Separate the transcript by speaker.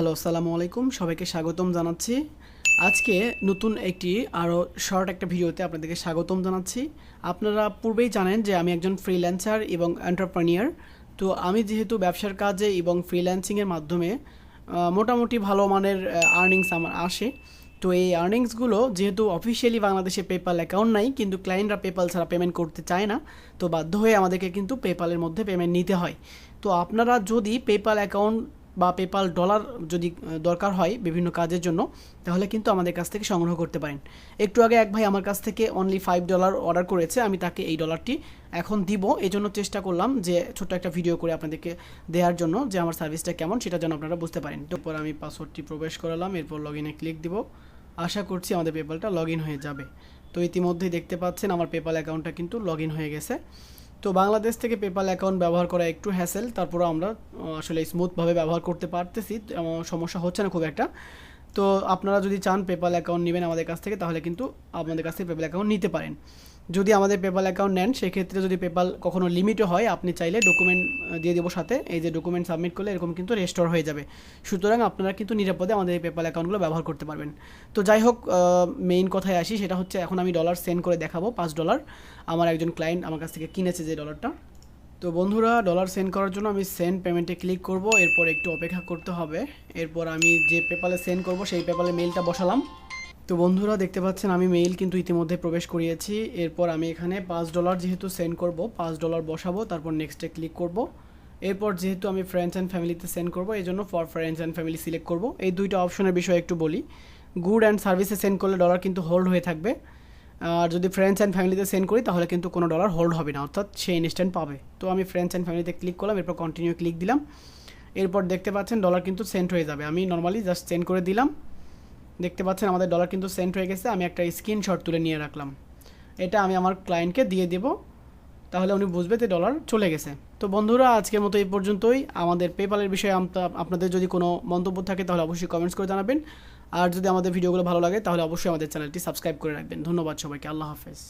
Speaker 1: Hello, আসসালামু আলাইকুম। সবাইকে স্বাগতম জানাচ্ছি। আজকে নতুন একটি আরও শর্ট একটা ভিডিওতে আপনাদেরকে স্বাগতম জানাচ্ছি। আপনারা পূর্বেই জানেন যে আমি একজন ফ্রিল্যান্সার এবং এন্টারপ্রেনিয়ার তো আমি যেহেতু ব্যবসার কাজে এবং ফ্রিল্যান্সিংয়ের মাধ্যমে মোটামুটি ভালো মানের আর্নিংস আমার আসে। তো এই আর্নিংসগুলো যেহেতু অফিসিয়ালি বাংলাদেশে পেপাল অ্যাকাউন্ট নাই, কিন্তু ক্লায়েন্টরা পেপাল ছাড়া পেমেন্ট করতে চায় না, তো বাধ্য হয়ে আমাদেরকে কিন্তু পেপালের মধ্যে পেমেন্ট নিতে হয়। তো আপনারা যদি পেপাল অ্যাকাউন্ট বা পেপাল ডলার যদি দরকার হয় বিভিন্ন কাজের জন্য, তাহলে কিন্তু আমাদের কাছ থেকে সংগ্রহ করতে পারেন। একটু আগে এক ভাই আমার কাছ থেকে অনলি ফাইভ ডলার অর্ডার করেছে, আমি তাকে এই ডলারটি এখন দিব। এই জন্য চেষ্টা করলাম যে ছোট্ট একটা ভিডিও করে আপনাদেরকে দেওয়ার জন্য যে আমার সার্ভিসটা কেমন, সেটা যেন আপনারা বুঝতে পারেন। তারপর আমি পাসওয়ার্ডটি প্রবেশ করালাম, এরপর লগ ইনে ক্লিক দিব। আশা করছি আমাদের পেপালটা লগ হয়ে যাবে। তো ইতিমধ্যেই দেখতে পাচ্ছেন আমার পেপাল অ্যাকাউন্টটা কিন্তু লগ হয়ে গেছে। তো বাংলাদেশ থেকে পেপাল অ্যাকাউন্ট ব্যবহার করা একটু হ্যাসেল তারপরে আমরা আসলে স্মুথভাবে ব্যবহার করতে পারতেছি সমস্যা হচ্ছে না খুব একটা। তো আপনারা যদি চান পেপাল অ্যাকাউন্ট নেবেন আমাদের কাছ থেকে, তাহলে কিন্তু আপনাদের কাছ থেকে পেপাল অ্যাকাউন্ট নিতে পারেন। যদি আমাদের পেপাল অ্যাকাউন্ট নেন, সেক্ষেত্রে যদি পেপাল কখনো লিমিটও হয়, আপনি চাইলে ডকুমেন্ট দিয়ে দেবো সাথে। এই যে ডকুমেন্ট সাবমিট করলে এরকম কিন্তু রেস্টোর হয়ে যাবে। সুতরাং আপনারা কিন্তু নিরাপদে আমাদের এই পেপাল অ্যাকাউন্টগুলো ব্যবহার করতে পারবেন। তো যাই হোক মেইন কথায় আসি, সেটা হচ্ছে এখন আমি ডলার সেন্ড করে দেখাবো, পাঁচ ডলার আমার একজন ক্লায়েন্ট আমার কাছ থেকে কিনেছে যে ডলারটা তো বন্ধুরা ডলার সেন্ড করার জন্য আমি সেন্ড পেমেন্টে ক্লিক করব, এরপর একটু অপেক্ষা করতে হবে। এরপর আমি যে পেপালে সেন্ড করব, সেই পেপালে মেলটা বসালাম। তো বন্ধুরা দেখতে পাচ্ছেন, আমি মেইল কিন্তু ইতিমধ্যে প্রবেশ করিয়েছি। এরপর আমি এখানে পাঁচ ডলার যেহেতু সেন্ড করব, পাঁচ ডলার বসাবো, তারপর নেক্সটে ক্লিক করব। এরপর যেহেতু আমি ফ্রেন্ডস অ্যান্ড ফ্যামিলিতে সেন্ড করব, এই জন্য for friends and family select করব। এই দুইটা অপশনের বিষয়ে একটু বলি। গুড অ্যান্ড সার্ভিসে সেন্ড করলে ডলার কিন্তু হোল্ড হয়ে থাকবে। আর যদি ফ্রেন্ডস অ্যান্ড ফ্যামিলিতে সেন্ড করি, তাহলে কিন্তু কোনো ডলার হোল্ড হবে না, অর্থাৎ সে ইনস্ট্যান্ট পাবে। তো আমি ফ্রেন্ডস অ্যান্ড ফ্যামিলিতে ক্লিক করলাম, এরপর কন্টিনিউ ক্লিক দিলাম। এরপর দেখতে পাচ্ছেন ডলার কিন্তু সেন্ড হয়ে যাবে। আমি নর্মালি জাস্ট সেন্ড করে দিলাম। দেখতে পাচ্ছেন, আমাদের ডলার কিন্তু সেন্ট হয়ে গেছে, আমি একটা স্ক্রিনশট তুলে নিয়ে রাখলাম। এটা আমি আমার ক্লায়েন্টকে দিয়ে দেব, তাহলে উনি বুঝবে যে ডলার চলে গেছে। তো বন্ধুরা, আজকের মতো এই পর্যন্তই। আমাদের পেপালের বিষয়ে আপনাদের যদি কোনো মন্তব্য থাকে, তাহলে অবশ্যই কমেন্টস করে জানাবেন। আর যদি আমাদের ভিডিওগুলো ভালো লাগে, তাহলে অবশ্যই আমাদের চ্যানেলটি সাবস্ক্রাইব করে রাখবেন। ধন্যবাদ সবাইকে, আল্লাহ হাফেজ।